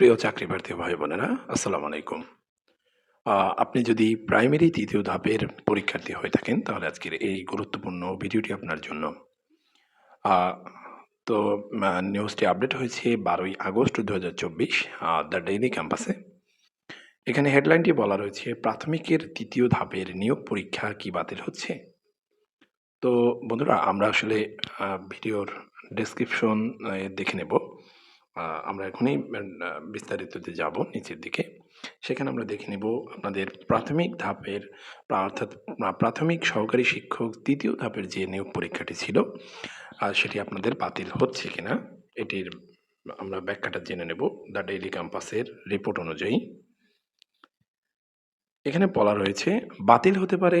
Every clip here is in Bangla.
প্রিয় চাকরি প্রার্থী ভাই বোনেরা আসসালামু আলাইকুম। আপনি যদি প্রাইমারি তৃতীয় ধাপের পরীক্ষার্থী হয়ে থাকেন, তাহলে আজকের এই গুরুত্বপূর্ণ ভিডিওটি আপনার জন্য। তো নিউজটি আপডেট হয়েছে বারোই আগস্ট দু হাজার চব্বিশ দ্য ডেইলি ক্যাম্পাসে। এখানে হেডলাইনটি বলা রয়েছে, প্রাথমিকের তৃতীয় ধাপের নিয়োগ পরীক্ষা কি বাতিল হচ্ছে? তো, বন্ধুরা, আমরা আসলে ভিডিওর ডেসক্রিপশন দেখে নেব। আমরা এখনই বিস্তারিততে যাব নিচের দিকে। সেখানে আমরা দেখে নেব আপনাদের প্রাথমিক ধাপের অর্থাৎ প্রাথমিক সহকারী শিক্ষক তৃতীয় ধাপের যে নিয়োগ পরীক্ষাটি ছিল সেটি আপনাদের বাতিল হচ্ছে কিনা এটির আমরা ব্যাখ্যাটা জেনে নেব। দ্য ডেইলি ক্যাম্পাসের রিপোর্ট অনুযায়ী। এখানে বলা রয়েছে বাতিল হতে পারে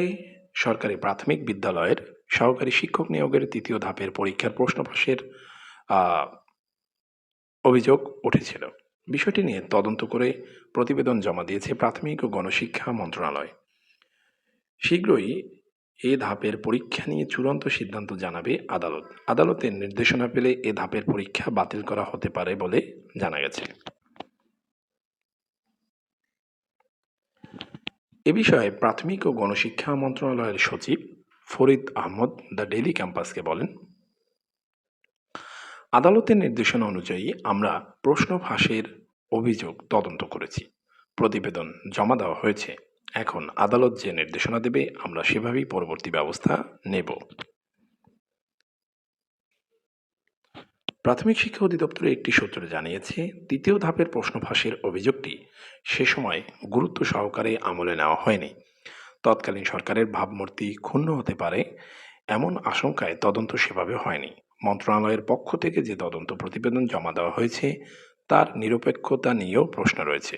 সরকারি প্রাথমিক বিদ্যালয়ের সহকারী শিক্ষক নিয়োগের তৃতীয় ধাপের পরীক্ষার প্রশ্ন ফাঁসের আহ, অভিযোগ উঠেছিল। বিষয়টি নিয়ে তদন্ত করে প্রতিবেদন জমা দিয়েছে প্রাথমিক ও গণশিক্ষা মন্ত্রণালয়। শীঘ্রই এ ধাপের পরীক্ষা নিয়ে চূড়ান্ত সিদ্ধান্ত জানাবে আদালত। আদালতের নির্দেশনা পেলে এ ধাপের পরীক্ষা বাতিল করা হতে পারে বলে জানা গেছে। এ বিষয়ে প্রাথমিক ও গণশিক্ষা মন্ত্রণালয়ের সচিব ফরিদ আহমদ দ্য ডেইলি ক্যাম্পাসকে বলেন আদালতের নির্দেশনা অনুযায়ী আমরা প্রশ্ন ফাঁসের অভিযোগ তদন্ত করেছি। প্রতিবেদন জমা দেওয়া হয়েছে। এখন আদালত যে নির্দেশনা দেবে, আমরা সেভাবেই পরবর্তী ব্যবস্থা নেব। প্রাথমিক শিক্ষা অধিদপ্তরের একটি সূত্র জানিয়েছে তৃতীয় ধাপের প্রশ্ন ফাঁসের অভিযোগটি সে সময় গুরুত্ব সহকারে আমলে নেওয়া হয়নি। তৎকালীন সরকারের ভাবমূর্তি ক্ষুণ্ণ হতে পারে, এমন আশঙ্কায় তদন্ত সেভাবে হয়নি। মন্ত্রণালয়ের পক্ষ থেকে যে তদন্ত প্রতিবেদন জমা দেওয়া হয়েছে, তার নিরপেক্ষতা নিয়েও প্রশ্ন রয়েছে।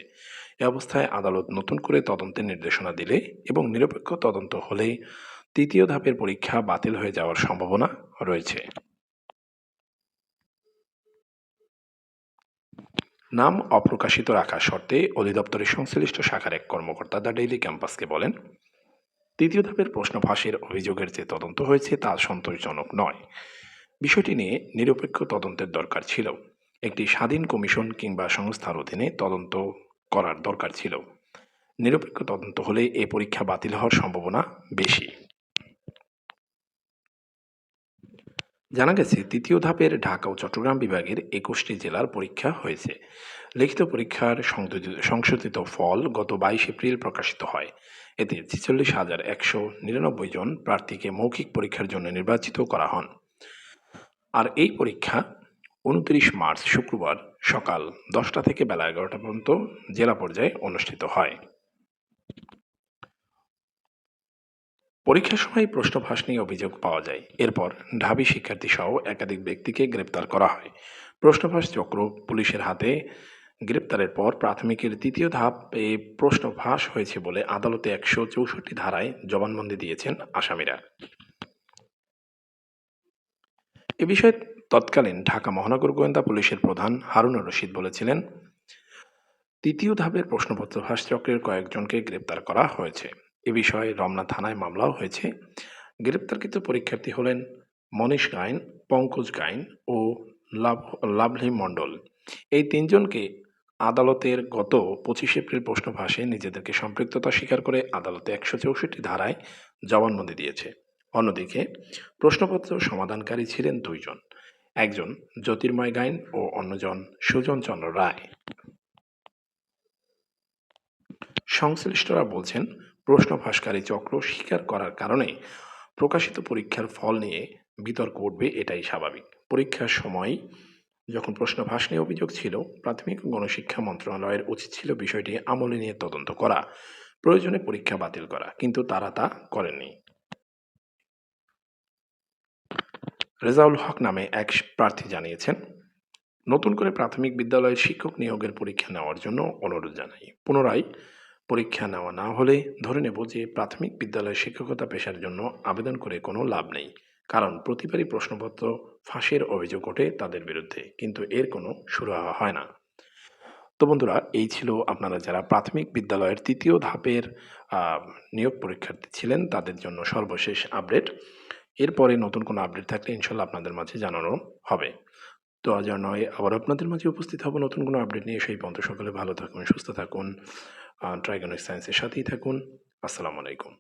এ অবস্থায় আদালত নতুন করে তদন্তের নির্দেশনা দিলে এবং নিরপেক্ষ তদন্ত হলে তৃতীয় ধাপের পরীক্ষা বাতিল হয়ে যাওয়ার সম্ভাবনা রয়েছে। নাম অপ্রকাশিত রাখার শর্তে অধিদপ্তরের সংশ্লিষ্ট শাখার এক কর্মকর্তা দ্য ডেইলি ক্যাম্পাসকে বলেন, তৃতীয় ধাপের প্রশ্ন ফাঁসের অভিযোগের যে তদন্ত হয়েছে তা সন্তোষজনক নয়। বিষয়টি নিয়ে নিরপেক্ষ তদন্তের দরকার ছিল। একটি স্বাধীন কমিশন কিংবা সংস্থার অধীনে তদন্ত করার দরকার ছিল। নিরপেক্ষ তদন্ত হলে এ পরীক্ষা বাতিল হওয়ার সম্ভাবনা বেশি। জানা গেছে, তৃতীয় ধাপের ঢাকা ও চট্টগ্রাম বিভাগের একুশটি জেলার পরীক্ষা হয়েছে। লিখিত পরীক্ষার সংশোধিত- ফল গত বাইশ এপ্রিল প্রকাশিত হয়। এতে ছেচল্লিশ হাজার একশো নিরানব্বই জন প্রার্থীকে মৌখিক পরীক্ষার জন্য নির্বাচিত করা হন। আর এই পরীক্ষা উনত্রিশ মার্চ শুক্রবার সকাল দশটা থেকে বেলা এগারোটা পর্যন্ত জেলা পর্যায়ে অনুষ্ঠিত হয়। পরীক্ষার সময় প্রশ্ন ফাঁস নিয়ে অভিযোগ পাওয়া যায়। এরপর ঢাবি শিক্ষার্থী সহ একাধিক ব্যক্তিকে গ্রেপ্তার করা হয়। প্রশ্ন ফাঁস চক্র পুলিশের হাতে। গ্রেপ্তারের পর প্রাথমিকের তৃতীয় ধাপে প্রশ্ন ফাঁস হয়েছে বলে আদালতে একশো চৌষট্টি ধারায় জবানবন্দি দিয়েছেন আসামিরা। এ বিষয়ে তৎকালীন ঢাকা মহানগর গোয়েন্দা পুলিশের প্রধান হারুনুর রশিদ বলেছিলেন, তৃতীয় ধাপের প্রশ্নপত্র ফাঁস চক্রের কয়েকজনকে গ্রেপ্তার করা হয়েছে। এ বিষয়ে রমনা থানায় মামলাও হয়েছে। গ্রেপ্তারকৃত পরীক্ষার্থী হলেন মনীষ গাইন, পঙ্কজ গাইন ও লাভ, লাভলি মণ্ডল। এই তিনজনকে আদালতের গত পঁচিশ এপ্রিল প্রশ্ন ফাঁসে নিজেদেরকে সম্পৃক্ততা স্বীকার করে আদালতে একশো চৌষট্টি ধারায় জবানবন্দি দিয়েছে। অন্যদিকে, প্রশ্নপত্র সমাধানকারী ছিলেন দুইজন, একজন জ্যোতির্ময় গাইন ও অন্যজন সুজন চন্দ্র রায়। সংশ্লিষ্টরা বলছেন প্রশ্ন ফাঁসকারী চক্র স্বীকার করার কারণে প্রকাশিত পরীক্ষার ফল নিয়ে বিতর্ক উঠবে এটাই স্বাভাবিক। পরীক্ষার সময় যখন প্রশ্ন ফাঁস নিয়ে অভিযোগ ছিল, প্রাথমিক গণশিক্ষা মন্ত্রণালয়ের উচিত ছিল বিষয়টি আমলে নিয়ে তদন্ত করা, প্রয়োজনে পরীক্ষা বাতিল করা, কিন্তু তারা তা করেননি। রেজাউল হক নামে এক প্রার্থী জানিয়েছেন, নতুন করে প্রাথমিক বিদ্যালয়ের শিক্ষক নিয়োগের পরীক্ষা নেওয়ার জন্য অনুরোধ জানাই। পুনরায় পরীক্ষা নেওয়া না হলে ধরে নেব যে প্রাথমিক বিদ্যালয়ের শিক্ষকতা পেশার জন্য আবেদন করে কোনো লাভ নেই। কারণ প্রতিবারই প্রশ্নপত্র ফাঁসের অভিযোগ ওঠে তাদের বিরুদ্ধে, কিন্তু এর কোনো সুরাহা হয় না। তো বন্ধুরা, এই ছিল আপনারা যারা প্রাথমিক বিদ্যালয়ের তৃতীয় ধাপের নিয়োগ পরীক্ষার্থী ছিলেন তাদের জন্য সর্বশেষ আপডেট। এরপরে নতুন কোনো আপডেট থাকলে ইনশাল্লাহ আপনাদের মাঝে জানানো হবে। তো আজ আর নয়, আবার আপনাদের মাঝে উপস্থিত হব নতুন কোনো আপডেট নিয়ে। সেই পর্যন্ত সকলে ভালো থাকুন, সুস্থ থাকুন। ট্রাইগনিক সায়েন্সের সাথেই থাকুন। আসসালামু আলাইকুম।